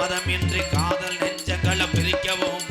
முடியுமா மதம் இன்றி காதல் நெஞ்சங்களை பிரிக்கவும்.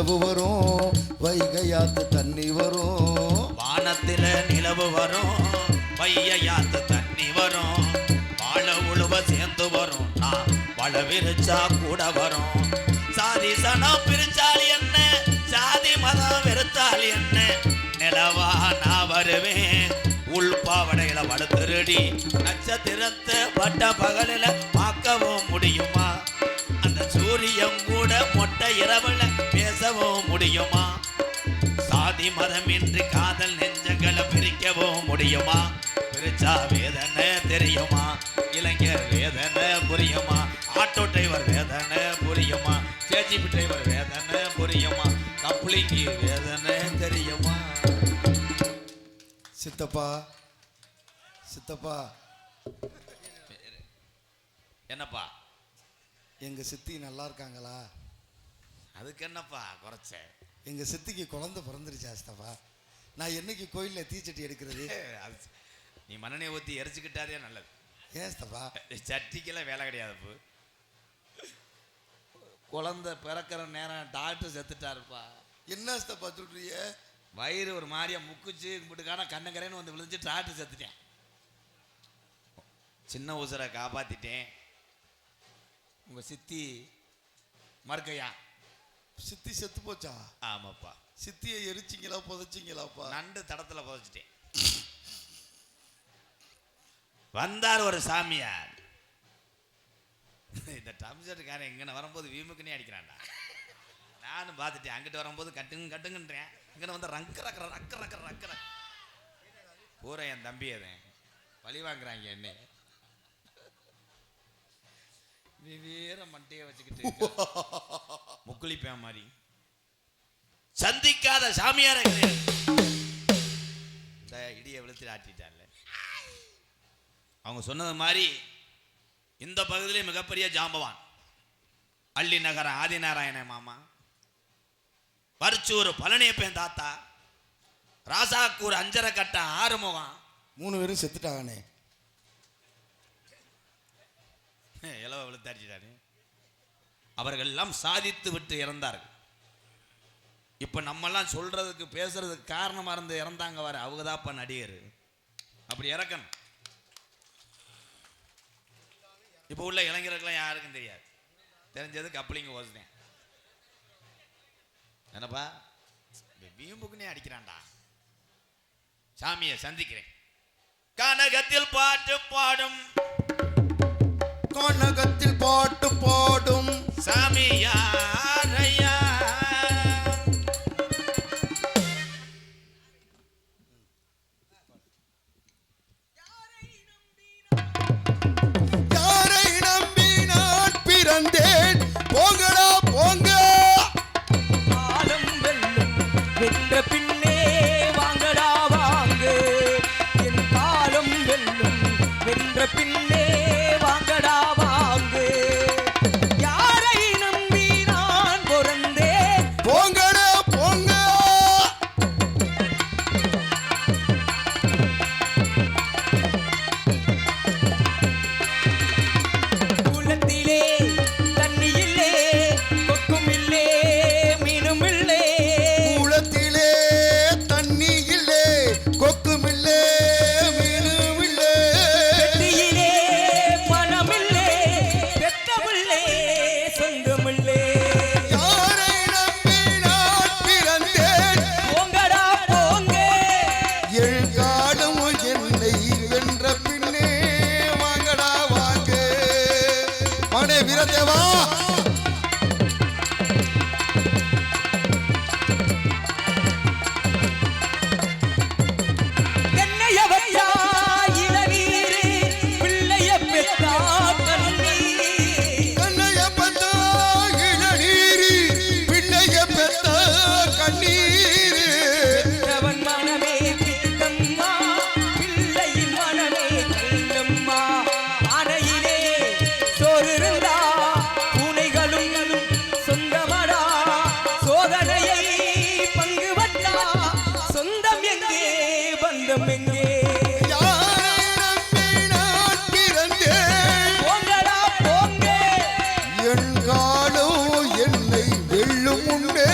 நிலவு வரும். வைகையாத்து தண்ணி வரும். வானத்தில நிலவு வரும். வையாத்த தண்ணி வரும். வாழ உழுவ சேர்ந்து வரும். நான் வள விரிச்சா கூட வரும். சாதி சனம் பிரிச்சால் என்ன? சாதி மதம் வெறுத்தால் என்ன? நிலவா நான் வருவேன். உள் பாவடையில வளர்த்துருடி நட்சத்திரத்தை பட்ட பகலில பார்க்கவும் முடியுமா? அந்த சூரியன் கூட மொட்டை இரவுல பேசவும் முடியுமா? சாதி மதம் இன்றி காதல் நெஞ்சங்களை பிரிக்கவும் முடியுமா? பிரிச்சா வேதனை தெரியுமா? இளைஞர் வேதனை புரியுமா? ஆட்டோ டிரைவர் வேதனை புரியுமா? கேஜிபி டிரைவர் வேதனை புரியுமா? கப்ளிங்கு வேதனை தெரியுமா? சித்தப்பா சித்தப்பா. என்னப்பா? எங்க சித்தி நல்லா இருக்காங்களா? அதுக்கு என்னப்பா குறைச்ச? எங்க சித்திக்கு குழந்தை பிறந்துருச்சா சித்தப்பா நான் என்னைக்கு கோயில்ல தீச்சட்டி எடுக்கிறது? அது நீ மண்ணெண்ணெய் ஊற்றி எரிச்சுக்கிட்டாதே நல்லது. ஏன் சித்தப்பா சட்டிக்கெல்லாம் வேலை கிடையாது குழந்தை பிறக்கிற நேரம் டாக்டர் செத்துட்டாருப்பா. என்ன சித்தப்பா சொல்றீங்க? வயிறு ஒரு மாதிரியா முக்குச்சு கும்பிட்டுக்கான கண்ணங்கரைன்னு வந்து விழுந்துச்சு டாக்டர் செத்துட்டேன். சின்ன உசுரை காப்பாத்திட்டேன். உங்க சித்தி மறுக்கையா? சித்தி செத்து போச்சா? ஆமாப்பா. சித்தியை எரிச்சிங்களா புதைச்சிங்களாப்பா? நண்டு தடத்துல புதைச்சிட்டேன். வந்தார் ஒரு சாமியார். இந்த டம்சட்டுக்காரன் எங்கன வரும்போது வீமுக்குன்னே அடிக்கிறான்டா. நானும் பார்த்துட்டேன் அங்கிட்டு வரும்போது கட்டுங்க கட்டுங்கன்றேன். இங்கே வந்து ரக்க ரக்க ரக்க ரக்க ரக்க பூரா என் தம்பி அதன் பழி வாங்குறாங்க என்ன. வெவ்வேற மண்டையை வச்சுக்கிட்டு முக்குளிப்பேன் மாதிரி. சந்திக்காத சாமியாரே. இந்த இடியை விழுத்து ஆட்டிட்டான்ல. அவங்க சொன்னது மாதிரி இந்த பகுதியிலே மிகப்பெரிய ஜாம்பவான். அள்ளி நகர ஆதிநாராயண மாமா. பரிச்சூர் பழனியப்பன் தாத்தா. ராசாக்கூர் அஞ்சரை கட்ட ஆறுமுகம். மூணு பேரும் செத்துட்டாங்கண்ணே. இலவ விழுத்தாடிச்சிட்டாரு அவர்கள் எல்லாம் சாதித்து விட்டு இறந்தார்கள். இப்ப நம்மெல்லாம் சொல்றதுக்கு பேசுறதுக்கு காரணமா இருந்து இறந்தாங்க வர அவங்க தான்ப்பா நடிகர். அப்படி இறக்கணும். இப்போ உள்ள இளைஞர்களுக்கெல்லாம் யாருக்கும் தெரியாது. தெரிஞ்சது கப்ளிங்க ஓசினேன் என்னப்பா? வீம்புக்குன்னே அடிக்கிறான்டா. சாமியை சந்திக்கிறேன். கனகத்தில் பாட்டு பாடும். கனகத்தில் போட்டு போடும் சாமியா. வெள்ளும் முன்னே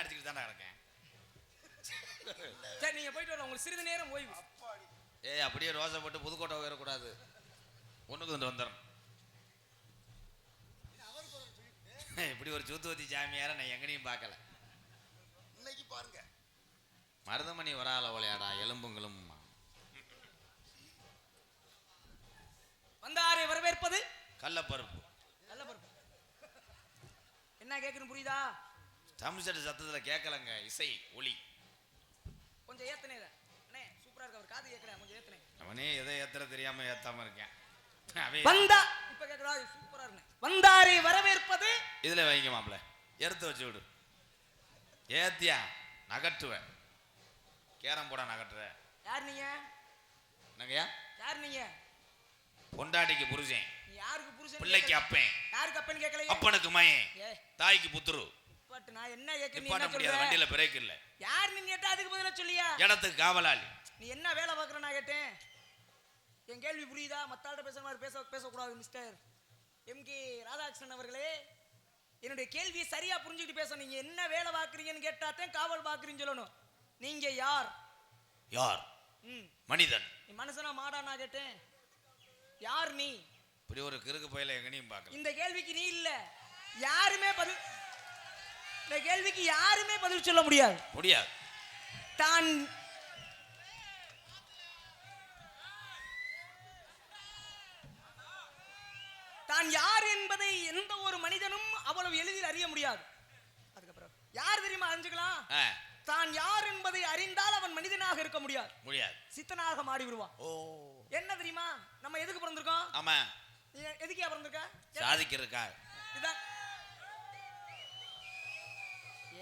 என்ன அடிச்சுக்கிட்டு தானே இருக்கேன் சரி நீங்க போயிட்டு வரலாம் உங்களுக்கு சிறிது நேரம் ஓய்வு. ஏய் அப்படியே ரோசை போட்டு புதுக்கோட்டை உயரக்கூடாது. ஒண்ணுக்கு வந்து வந்துடும் இப்படி ஒரு சூத்துவத்தி ஜாமியார நான் எங்கனையும் பார்க்கல. இன்னைக்கு பாருங்க. மருதமணி வரால விளையாடா எலும்புங்களும் வந்தாரை வரவேற்பது? கள்ளப்பருப்பு. நல்ல பருப்பு என்ன கேக்குறேன் புரியுதா? தமிழ்சட்டு சத்தத்துல கேட்கலங்க இசை ஒளி கொஞ்சம் ஏத்தனே. அண்ணே சூப்பரா இருக்கு அவர் காது கேட்கல கொஞ்சம் ஏத்தனே. அவனே எதை ஏத்துற தெரியாம ஏத்தாம இருக்கேன். வந்தா இப்ப கேக்குறா சூப்பரா இருக்கு வந்தாரை வரவேற்பது இதுல வைங்க மாப்பிள எடுத்து வச்சு விடு. ஏத்தியா? நகட்டுவேன் கேரம் போட நகட்டுற யார் நீங்க? என்னங்கய்யா? யார் நீங்க? பொண்டாட்டிக்கு புருஷன். யாருக்கு புருஷன் பிள்ளைக்கு அப்பன். யாருக்கு அப்பன்னு கேட்கலையே அப்பனுக்கு மயன் தாய்க்கு புத்துரு. பட் நான் என்ன கேட்க நீ நிப்பாட்ட என்ன முடியாது சொல்ற வண்டியில பிரேக் இல்ல. யார் நீங்க கேட்டா அதுக்கு பதிலா சொல்லியா? இடத்துக்கு காவலாளி. நீ என்ன வேலை பார்க்குற நான் கேட்டேன். என் கேள்வி புரியுதா? மத்தாள்கிட்ட பேசுற மாதிரி பேச பேசக்கூடாது மிஸ்டர் எம்கே ராதாகிருஷ்ணன் அவர்களே என்னுடைய கேள்வியை சரியா புரிஞ்சுக்கிட்டு பேச நீங்க என்ன வேலை பார்க்குறீங்கன்னு கேட்டாத்தான் காவல் பார்க்குறீங்கன்னு சொல்லணும். நீங்க யார்? யார்? ம். மனிதன். நீ மனுஷனா மாடா நான் கேட்டேன். யார் நீ? இப்படி ஒரு கிறுக்கு பயில எங்கனையும் பார்க்கல. இந்த கேள்விக்கு நீ இல்ல. யாருமே பதில் இந்த கேள்விக்கு யாருமே பதில் சொல்ல முடியாது. முடியாது. தான் தான் யார் என்பதை எந்த ஒரு மனிதனும் அவ்வளவு எளிதில் அறிய முடியாது. அதுக்கப்புறம் யார் தெரியுமா அறிஞ்சுக்கலாம்? தான் யார் என்பதை அறிந்தால் அவன் மனிதனாக இருக்க முடியாது. முடியாது. சித்தனாக மாறி விடுவான். ஓ. என்ன தெரியுமா? நம்ம எதுக்கு பிறந்திருக்கோம்? ஆமா. நீ எதுக்கே பிறந்திருக்க? சாதிக்கிறதுக்கா இதான்.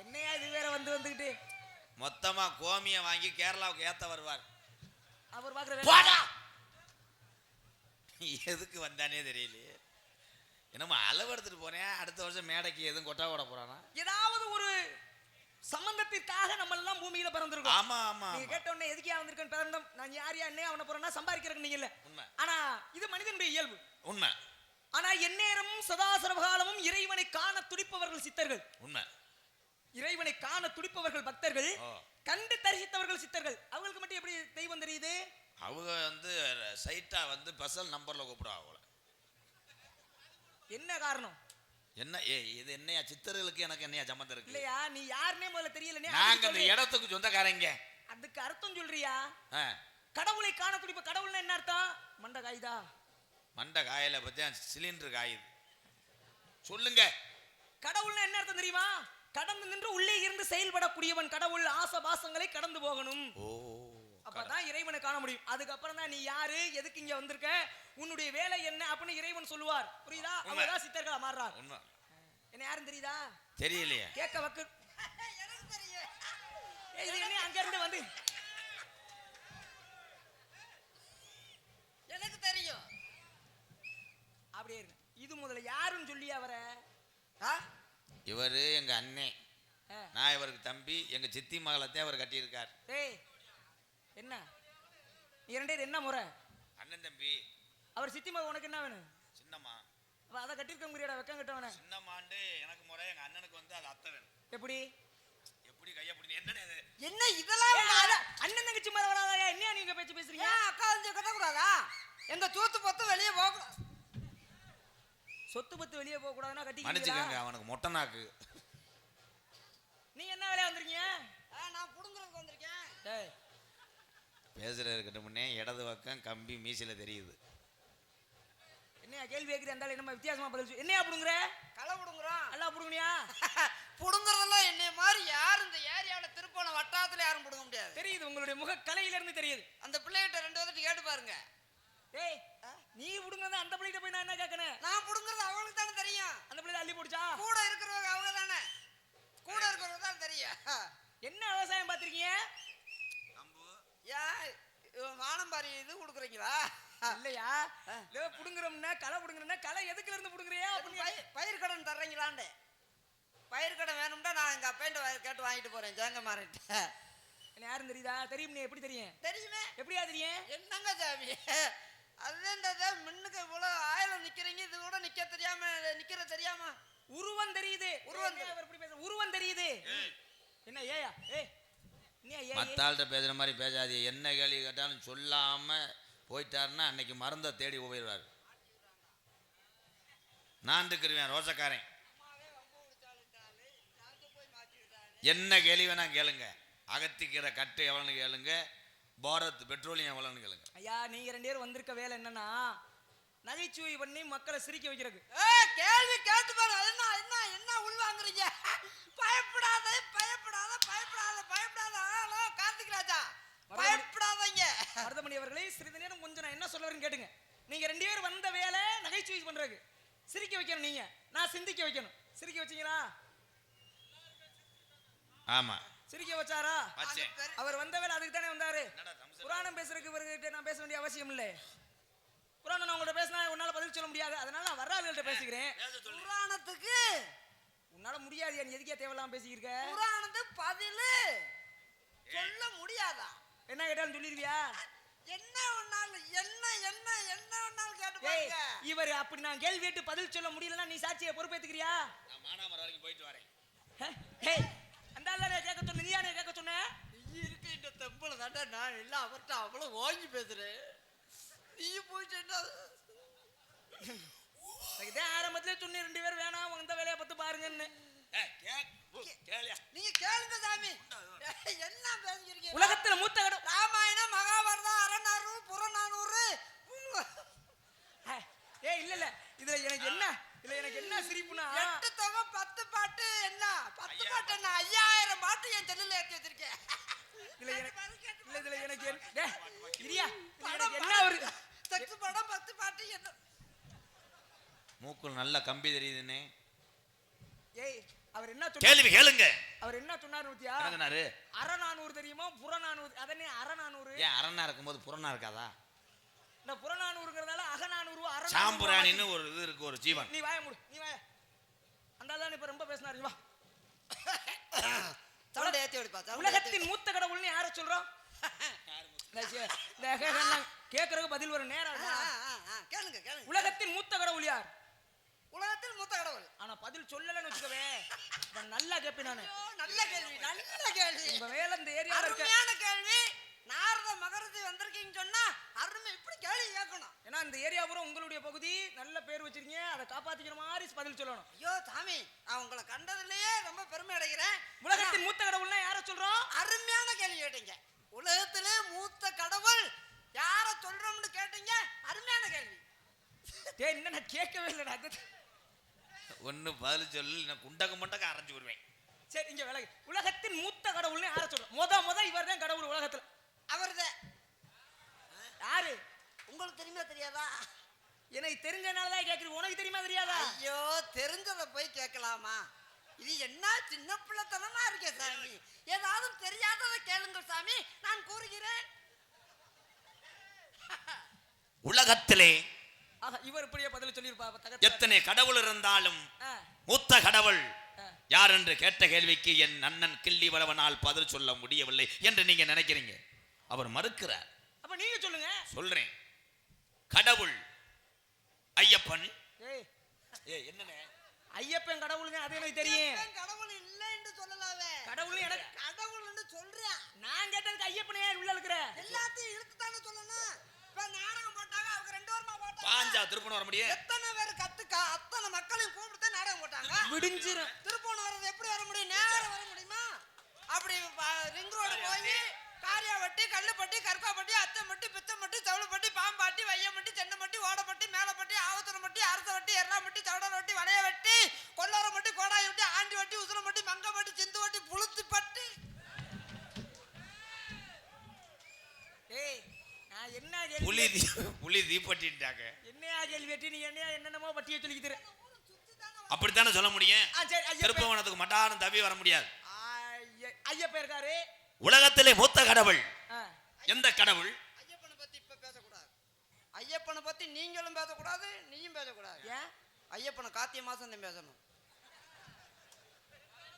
என்னையா இது வேற வந்து வந்துகிட்டு? மொத்தமா கோமிய வாங்கி கேரளாவுக்கு ஏத்த வருவார். அவர் பாக்குற! எதுக்கு வந்தானே தெரியலையே. என்னமோ அளவு எடுத்துட்டு போனேன் அடுத்த வருஷம் மேடைக்கு எதுவும் கொட்டா போட போறானா? ஏதாவது ஒரு சம்பந்தத்திற்காக நம்ம எல்லாம் பூமியில பிறந்திருக்கோம். ஆமா ஆமா ஆமா. கேட்ட உடனே எதுக்கே வந்திருக்கேன் பிறந்தோம். நான் யார் யாருன்னே அவனை போறேன்னா சம்பாதிக்கிறதுக்கு நீங்க இல்ல. உண்மை. ஆனா இது மனிதனுடைய இயல்பு. உண்மை. ஆனா எந்நேரமும் சதா சர்வகாலமும் இறைவனை காண துடிப்பவர்கள் சித்தர்கள். உண்மை. இறைவனை காண துடிப்பவர்கள் பக்தர்கள் கண்டு தரிசித்தவர்கள் சித்தர்கள். அவங்களுக்கு மட்டும் எப்படி தெய்வம் தெரியுது? அவங்க வந்து சைட்டா வந்து பசல் நம்பர்ல கூப்பிடுவாங்க அவங்கள. என்ன காரணம்? என்ன ஏ இது என்னையா? சித்தர்களுக்கு எனக்கு என்னையா சம்மந்தம் இருக்கு? இல்லையா? நீ யாருன்னே முதல்ல தெரியலனே நாங்க அந்த இடத்துக்கு சொந்தக்காரங்க. அதுக்கு அர்த்தம் சொல்றியா? கடவுளை காண துடிப்ப கடவுள்னா என்ன அர்த்தம்? மண்ட காய்தா? மண்டை காயில பத்தியா? சிலிண்டர் காயுது. சொல்லுங்க. கடவுள்னா என்ன அர்த்தம் தெரியுமா? கடந்து நின்று உள்ளே இருந்து செயல்படக்கூடியவன் கடவுள் ஆசை பாசங்களை கடந்து போகணும். ஓ அப்பதான் இறைவனை காண முடியும். அதுக்கப்புறம் தான் நீ யாரு? எதுக்கு இங்க வந்திருக்க? உன்னுடைய வேலை என்ன? அப்படின்னு இறைவன் சொல்லுவார். புரியுதா. அவங்கதான் சித்தர்களா மாறுறார் என்ன யாரும் தெரியுதா? தெரியலையே. கேட்க வக்கு. அங்க இருந்து வந்து. எனக்கு தெரியும். அப்படியே இருக்கு இது முதல்ல. யாருன்னு சொல்லி அவரை. ஆ? இவரு எங்க அண்ணே. நான் இவருக்கு தம்பி எங்க சித்தி மகளத்தையும் அவர் கட்டியிருக்கார். டேய் என்ன? நீ ரெண்டே என்ன முறை? அண்ணன் தம்பி. அவர் சித்தி மகன் உனக்கு என்ன வேணும்? சின்னம்மா. அப்ப அதை கட்டிருக்க முடியாடா வெக்கம் கட்டவன. சின்னம்மாண்டு எனக்கு முறை எங்க அண்ணனுக்கு வந்து அது அத்தை வேணும். எப்படி? எப்படி கைய பிடி இது? என்ன இதெல்லாம் ஏய், அண்ணன் தங்கச்சி வராதா? என்ன நீங்க பேச்சு பேசுறீங்க? அக்கா வந்து கட்டக்கூடாதா எந்த தூத்து பத்து வெளியே போகக்கூடாது சொத்து பத்து வெளியே போக கூடாதுன்னா மன்னிச்சுக்கங்க கட்டிக்கிறீங்களா அவனுக்கு மொட்டை நாக்கு. நீ என்ன வேலையா வந்திருக்கீங்க நான் புடுங்குறதுக்கு வந்திருக்கேன். டேய். பேசுற இருக்கட்டும் முன்னே இடது பக்கம் கம்பி மீசில தெரியுது. என்னையா கேள்வி கேட்குற? அந்த என்னமா வித்தியாசமா பதில். என்னையா புடுங்குற? களை புடுங்குறோம் நல்லா புடுங்குனியா? புடுங்குறதெல்லாம் என்னைய மாதிரி யாரும் இந்த ஏரியாவில் திருப்போன வட்டாரத்துல யாரும் புடுங்க முடியாது. தெரியுது உங்களுடைய முக கலையில இருந்து தெரியுது. அந்த பிள்ளைகிட்ட ரெண்டு வந்துட்டு கேட்டு பாருங்க. டேய் நீ புடுங்கத அந்த பிள்ளைகிட்ட போய் நான் என்ன கேட்கணும் நான் புடுங்குறது அவங்களுக்கு தானே தெரியும். அந்த பிள்ளை அள்ளி போடுச்சா? கூட இருக்கிறவங்க அவங்க தானே. கூட இருக்கிறவங்க தான் தெரியும். என்ன விவசாயம் பார்த்திருக்கீங்க? இது கொடுக்குறீங்களா? இல்லையா? இல்ல புடுங்குறோம்னா களை புடுங்குறோம்னா களை எதுக்குல இருந்து புடுங்குறியா அப்படின்னு பயிர் கடன் தர்றீங்களாண்டு பயிர் கடன் வேணும்னா நான் எங்க அப்பையிட்ட கேட்டு வாங்கிட்டு போறேன் ஜெயங்க மாறிட்ட யாரும் தெரியுதா? தெரியும் நீ எப்படி தெரியும்? தெரியுமே. எப்படியா தெரியும்? என்னங்க சாமி? அதுதான் முன்னுக்கு இவ்வளவு ஆயிரம் நிக்கிறீங்க இது கூட நிக்க தெரியாம நிக்கிற தெரியாம. உருவம் தெரியுது. உருவம் உருவம் அவர் உருவம் தெரியுது. என்ன ஏயா ஏய் நீ ஏய், ஏய் மத்தாள்கிட்ட பேசுற மாதிரி பேசாதீங்க என்ன கேள்வி கேட்டாலும் சொல்லாம போயிட்டாருன்னா அன்னைக்கு மருந்தை தேடி போயிடுவார். நான் இருக்கிறேன் ரோசக்காரன். என்ன கேள்வி வேணா கேளுங்க. அகத்திக்கிற கட்டு எவ்வளோன்னு கேளுங்க. பாரத் பெட்ரோலியம் எவ்வளோன்னு கேளுங்க. ஐயா நீங்க ரெண்டு பேரும் வந்திருக்க வேலை என்னன்னா நகைச்சுவை பண்ணி மக்களை சிரிக்க வைக்கிறதுக்கு. ஏய், கேள்வி கேட்டு பாரு அது என்ன என்ன என்ன உள் வாங்குறீங்க பயப்படாத பயப்படாத பயப்படாத பயப்படாத. ஹலோ கார்த்திக் ராஜா பயப்படாதீங்க. மருதமணி அவர்களே சிறிது நேரம் கொஞ்சம் நான் என்ன சொல்ல வரேன்னு கேட்டுங்க. நீங்க ரெண்டு பேரும் வந்த வேலை நகைச்சுவை பண்றதுக்கு. சிரிக்க வைக்கணும் நீங்க. நான் சிந்திக்க வைக்கணும். சிரிக்க வச்சீங்களா? ஆமா. சிரிக்க வச்சாரா? அவர் வந்த வேலை அதுக்கு தானே வந்தாரு. புராணம் பேசுறதுக்கு இவர்கிட்ட நான் பேச வேண்டிய அவசியம் இல்லை. புராணம் நான் உங்கள்ட்ட பேசினா உன்னால பதில் சொல்ல முடியாது. அதனால நான் வர்ற ஆளுகள்ட்ட பேசிக்கிறேன். புராணத்துக்கு? உன்னால முடியாது. நீ எதுக்கே தேவையில்லாம பேசிக்கிருக்க? புராணத்துக்கு பதில். சொல்ல முடியாதா? என்ன கேட்டாலும் சொல்லிருவியா? என்ன ஒண்ணாலும் என்ன என்ன என்ன ஒண்ணாலும் கேட்டு பாருங்க. இவர் அப்படி நான் கேள்வி கேட்டு பதில் சொல்ல முடியலன்னா நீ சாட்சியை பொறுப்பேத்துக்கிறியா? நான் மானாமரம் வரைக்கும் போயிட்டு வரேன். தானே கேட்க சொன்ன நீயானே கேட்க சொன்ன? நீ இருக்க இந்த தெம்பல தாண்டா நான். எல்லாம் அவர்கிட்ட அவ்வளவு வாங்கி பேசுறேன். நீ போய் சொன்னா இதுதான் ஆரம்பத்திலே சொன்னி ரெண்டு பேரும் வேணாம் வந்த வேலையை பார்த்து பாருங்கன்னு. நீங்க கேளுங்க சாமி ஏய், என்ன பேசுறீங்க உலகத்துல மூத்த கடம் ராமாயணம் மகாபாரதம் அறநானூறு புறநானூறு ஏய் இல்ல இல்ல இதுல எனக்கு என்ன இதுல எனக்கு என்ன சிரிப்புனா எட்டு தொகை பத்து பாட்டு என்ன பத்து பாட்டு என்ன ஐயாயிரம் பாட்டு என் செல்லுல ஏற்றி வச்சிருக்கேன் இதுல எனக்கு இல்ல இதுல எனக்கு என்ன- டேய், இரியா இதுல படம் எனக்கு என்ன ஒரு செக்ஸ் படம் பத்து பாட்டு என்ன மூக்குல நல்ல கம்பி தெரியுதுன்னு. ஏய் அவர் என்ன கேள்வி கேளுங்க. அவர் என்ன சொன்னார் ஊத்தியா சொன்னாரு? அறநானூறு தெரியுமா? புறநானூறு. அதனே அறநானூறு? ஏன் அரணா இருக்கும்போது புறணா இருக்காதா? இந்த புறநானூறுங்கிறதால அகநானூறு அறநானூறு சாம்புராணின்னு ஒரு இது இருக்கு ஒரு ஜீவன். நீ வாய மூடு நீ வாய. அந்த ஆள் இப்ப ரொம்ப பேசினாரு. வா. சவுண்ட் ஏத்தி விடுப்பா உலகத்தின் மூத்த கடவுள்னு யார சொல்றோம்? கேக்குறதுக்கு பதில் வரும். நேரம் கேளுங்க கேளுங்க. உலகத்தின் மூத்த கடவுள் யார்? உலகத்தில் மூத்த கடவுள். ஆனா பதில் சொல்லலன்னு வச்சுக்கவே இப்ப நல்லா கேப்பேன் நானு. நல்ல கேள்வி நல்ல கேள்வி. உங்க வேலை இந்த ஏரியால இருக்க அருமையான கேள்வி. நாரத மகரதி வந்திருக்கீங்கன்னு சொன்னா அருமை இப்படி கேள்வி கேட்கணும். ஏன்னா இந்த ஏரியா பூரா உங்களுடைய பகுதி நல்ல பேர் வச்சிருக்கீங்க அதை காப்பாத்திக்கிற மாதிரி பதில் சொல்லணும். ஐயோ சாமி நான் உங்களை கண்டதுலயே ரொம்ப பெருமை அடைகிறேன். உலகத்தின் மூத்த கடவுள்னா யார சொல்றோம்? அருமையான கேள்வி கேட்டீங்க. உலகத்திலே மூத்த கடவுள் யார சொல்றோம்னு கேட்டீங்க? அருமையான கேள்வி. டேய் இன்னும் நான் கேட்கவே இல்லைடா. அது ஒண்ணு பதில் சொல்லு நான் குண்டக்க முண்டக்க அரைஞ்சு விடுவேன். சரி இங்க விலகு. உலகத்தின் மூத்த கடவுள்னு யார சொல்றோம்? முத முத இவர் தான் கடவுள் உலகத்துல. அவர்தான் யாரு? உங்களுக்கு தெரியுமா தெரியாதா? எனக்கு தெரிஞ்சனால தான் கேக்குறீங்க. உனக்கு தெரியுமா தெரியாதா? ஐயோ தெரிஞ்சத போய் கேட்கலாமா? இது என்ன சின்ன பிள்ளைத்தனமா இருக்கே சாமி? ஏதாவது தெரியாததை கேளுங்க சாமி. நான் கூறுகிறேன். உலகத்திலே இவர் இப்படியே பதில் சொல்லியிருப்பா எத்தனை கடவுள் இருந்தாலும் மூத்த கடவுள். யார் என்று கேட்ட கேள்விக்கு என் அண்ணன் கிள்ளி வளவனால் பதில் சொல்ல முடியவில்லை என்று நீங்க நினைக்கிறீங்க? அவர் மறுக்கிறார். அப்ப நீங்க சொல்லுங்க. சொல்றேன். கடவுள் ஐயப்பன். ஏய். ஏ என்னண்ணே? ஐயப்பன் கடவுளுங்க அது எனக்கு தெரியும். கடவுள் இல்லைன்னு சொல்லலாவே கடவுள்னு எனக்கு கடவுள்னு சொல்றேன் நான் கேட்டதுக்கு ஐயப்பனே உள்ள இருக்கிற எல்லாத்தையும் இழுத்து தானே சொல்லணும். பாஞ்சா திருப்பணம் வர முடியும்? எத்தனை பேர் கத்துக்கா அத்தனை மக்களையும் கூப்பிட்டு நாடகம் போட்டாங்க. விடிஞ்சிரும். திருப்போணம் வர்றது எப்படி வர முடியும்? நேரம் வர முடியுமா? அப்படி ரிங் ரோடு போய் காரியாவட்டி கல்லுப்பட்டி கற்காப்பட்டி அத்தம்பட்டி புலி தீ புலி தீப்பட்டிட்டாங்க. என்னையா கேள்வி வெட்டி நீ என்னையா என்னென்னமோ பட்டியை சொல்லிக்கிட்டு அப்படித்தானே சொல்ல முடியும்? ஐயப்பன் திருப்பவனத்துக்கு மட்டாரும் தவி வர முடியாது. ஐய- ஐயப்பன் இருக்காரு. உலகத்திலே மூத்த கடவுள். எந்த கடவுள்? ஐயப்பனை பத்தி இப்ப பேச பத்தி நீங்களும் பேசக்கூடாது நீயும் பேசக்கூடாது. ஏன்? ஐயப்பனை கார்த்திகை மாசம் தான் பேசணும்.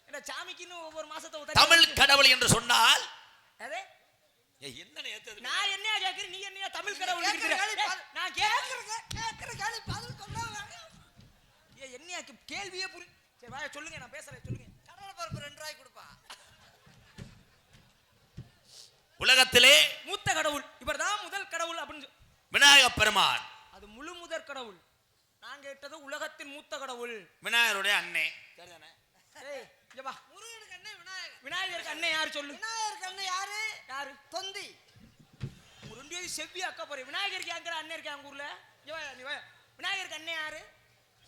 என்ன சாமிக்குன்னு ஒவ்வொரு மாசத்தை தமிழ் கடவுள் என்று சொன்னால் அதே என்ன ஏத்தது நான் என்னையா கேக்குறேன் நீ என்னையா தமிழ் கடவுள். நான் கேக்குறேன் கேட்கிற கேள்வி பதில் சொல்ல ஏய், என்னையா கே- கேள்வியே புரி சரி வாய சொல்லுங்க நான் பேசுறேன் சொல்லுங்க. கடலை பருப்பு ரெண்டு ரூபாய் கொடுப்பா. உலகத்திலே மூத்த கடவுள் இவர்தான் முதல் கடவுள் அப்படின்னு விநாயக பெருமான். அது முழு முதற் கடவுள். நான் கேட்டது உலகத்தின் மூத்த கடவுள். விநாயகருடைய அண்ணே. சரிதானே? ஏய் இங்க வா. விநாயகருக்கு அண்ணன் யாரு சொல்லு? விநாயகருக்கு அண்ணன் யாரு? யாரு? தொந்தி. ரெண்டு பேரும் செவ்வி அக்கா போறேன் விநாயகருக்கு ஏங்கிற அண்ணன் இருக்கா உங்க ஊர்ல? இங்க வா, நீ வா. விநாயகருக்கு அண்ணன் யாரு?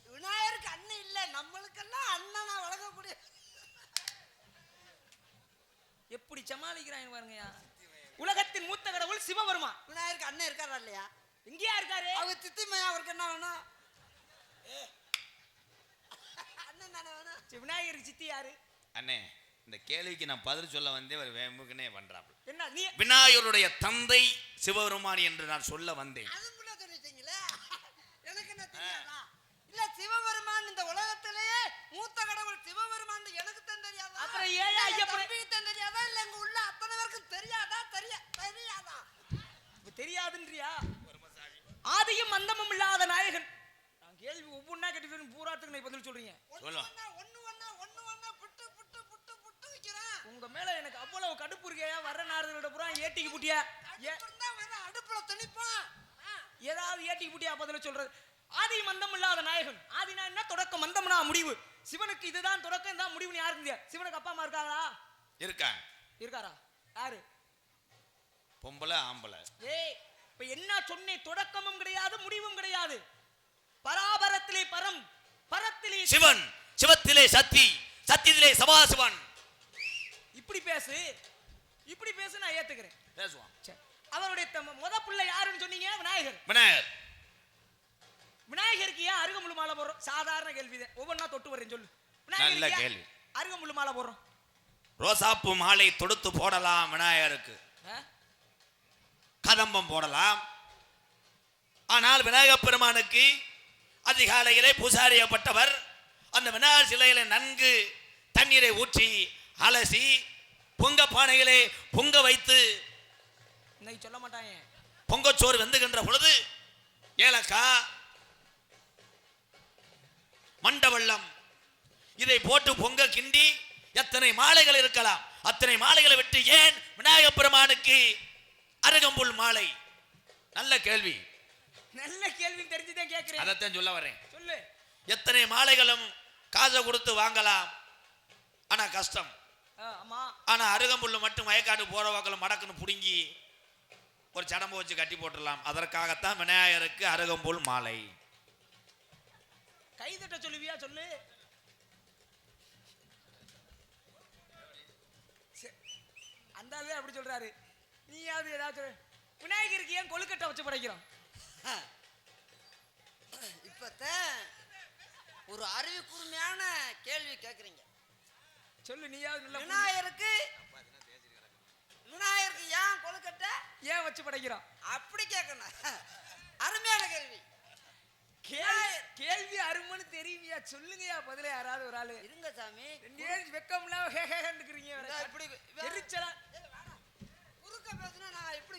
விநாயகருக்கு அண்ணன் இல்ல. நம்மளுக்கெல்லாம் அண்ணனா வழங்கக்கூடிய எப்படி சமாளிக்கிறாங்க பாருங்கயா உலகத்தின் மூத்த கடவுள் சிவபெருமான் விநாயகருக்கு அண்ணன் இருக்காரா இல்லையா? எங்கேயா இருக்காரு? அவங்க தித்திமையா அவருக்கு என்ன வேணும்? அண்ணன் தானே வேணும். விநாயகருக்கு சித்தி யாரு? அண்ணே. இந்த கேள்விக்கு நான் பதில் சொல்ல வந்தே ஒரு வேம்புக்குனே பண்றாப்புல. என்ன நீ விநாயகருடைய தந்தை சிவபெருமான் என்று நான் சொல்ல வந்தேன். அதுக்குள்ள சொல்லிட்டீங்களே? எனக்கு என்ன தெரியாதா? இல்ல சிவபெருமான் இந்த உலகத்திலேயே மூத்த கடவுள் சிவபெருமான் எனக்கு தான் தெரியாதா? அப்புறம் ஏன் ஐயப்பனை- தம்பிக்கு தான் தெரியாதா? இல்ல இங்க உள்ள அத்தனை பேருக்கு தெரியாதா? தெரிய தெரியாதா? இப்ப தெரியாதுன்றியா? ஆதியும் அந்தமும் இல்லாத நாயகன். நான் கேள்வி ஒவ்வொன்றா கேட்டு பூராத்துக்கு நீ பதில் சொல்றீங்க. சொல்லலாம். மேல எனக்கு அவ்வளவு கடுப்பு இருக்கையா வர நாரதோட பூரா ஏட்டிக்கு புட்டியா? அடுப்புல திணிப்பான். ஏதாவது ஏட்டிக்கு புட்டியா பதில் சொல்றது? ஆதி மந்தம் இல்லாத நாயகன். ஆதினா என்ன? தொடக்கம் மந்தம்னா முடிவு. சிவனுக்கு இதுதான் தொடக்கம் தான் முடிவுன்னு யாருக்கு தெரியாது சிவனுக்கு அப்பா அம்மா இருக்காங்களா? இருக்காங்க. இருக்காரா? யாரு? பொம்பளை ஆம்பளை. ஏய் இப்ப என்ன சொன்னேன் தொடக்கமும் கிடையாது முடிவும் கிடையாது. பராபரத்திலே பரம் பரத்திலே சிவன் சிவத்திலே சக்தி சத்தியத்திலே சபாசிவன். இப்படி பேசு. இப்படி பேசு நான் ஏத்துக்கிறேன். பேசுவான் சரி. அவருடைய முத பிள்ளை யாருன்னு சொன்னீங்க? விநாயகர். விநாயகர். விநாயகருக்கு ஏன் அருகம்புல் மாலை போடுறோம்? சாதாரண கேள்விதான். ஒவ்வொன்றா தொட்டு வரேன் சொல்லு. நல்ல கேள்வி. அருகம்புல் மாலை போடுறோம்? ரோசாப்பூ மாலை தொடுத்து போடலாம் விநாயகருக்கு? கதம்பம் போடலாம். ஆனால் விநாயகப் பெருமானுக்கு அதிகாலையிலே பூசாரியப்பட்டவர் அந்த விநாயகர் சிலையில நன்கு தண்ணீரை ஊற்றி அலசி பொங்க பானையிலே பொங்க வைத்து இன்னைக்கு சொல்ல மாட்டாங்க பொங்கச்சோறு வெந்துகின்ற பொழுது ஏலக்காய் மண்டவெள்ளம் இதை போட்டு பொங்க கிண்டி எத்தனை மாலைகள் இருக்கலாம் அத்தனை மாலைகளை விட்டு ஏன் விநாயகப் பெருமானுக்கு அருகம்புல் மாலை? நல்ல கேள்வி. நல்ல கேள்வி தெரிஞ்சுதான் கேட்கிறேன் அதைத்தான் சொல்ல வரேன். சொல்லு. எத்தனை மாலைகளும் காசை கொடுத்து வாங்கலாம். ஆனா கஷ்டம். ஆனா அருகம்புல்லு மட்டும் வயக்காடு போற வாக்கில் மடக்குன்னு புடுங்கி ஒரு சடம்பு வச்சு கட்டி போட்டுடலாம். அதற்காகத்தான் விநாயகருக்கு அருகம்புல் மாலை. கைதட்ட சொல்லுவியா சொல்லு. அந்த அப்படி சொல்றாரு. நீயாவது ஏதாவது சொல்லு. விநாயகருக்கு ஏன் கொழுக்கட்டை வச்சு படைக்கிறோம்? இப்பத்தான் ஒரு அறிவு கூர்மையான கேள்வி கேக்குறீங்க. சொல்லு நீயாவது நல்லா விநாயகருக்கு விநாயகருக்கு ஏன் கொழுக்கட்டை ஏன் வச்சு படைக்கிறோம் அப்படி கேட்கணும் அருமையான கேள்வி. கேள்வி கேள்வி அருமன்னு தெரியுமியா? சொல்லுங்கயா பதில யாராவது ஒரு ஆளு. இருங்க சாமி. ரெண்டு பேரும் வெக்கம் இல்லாம இருக்கிறீங்க இப்படி எரிச்சலா? குறுக்க பேசுனா நான் எப்படி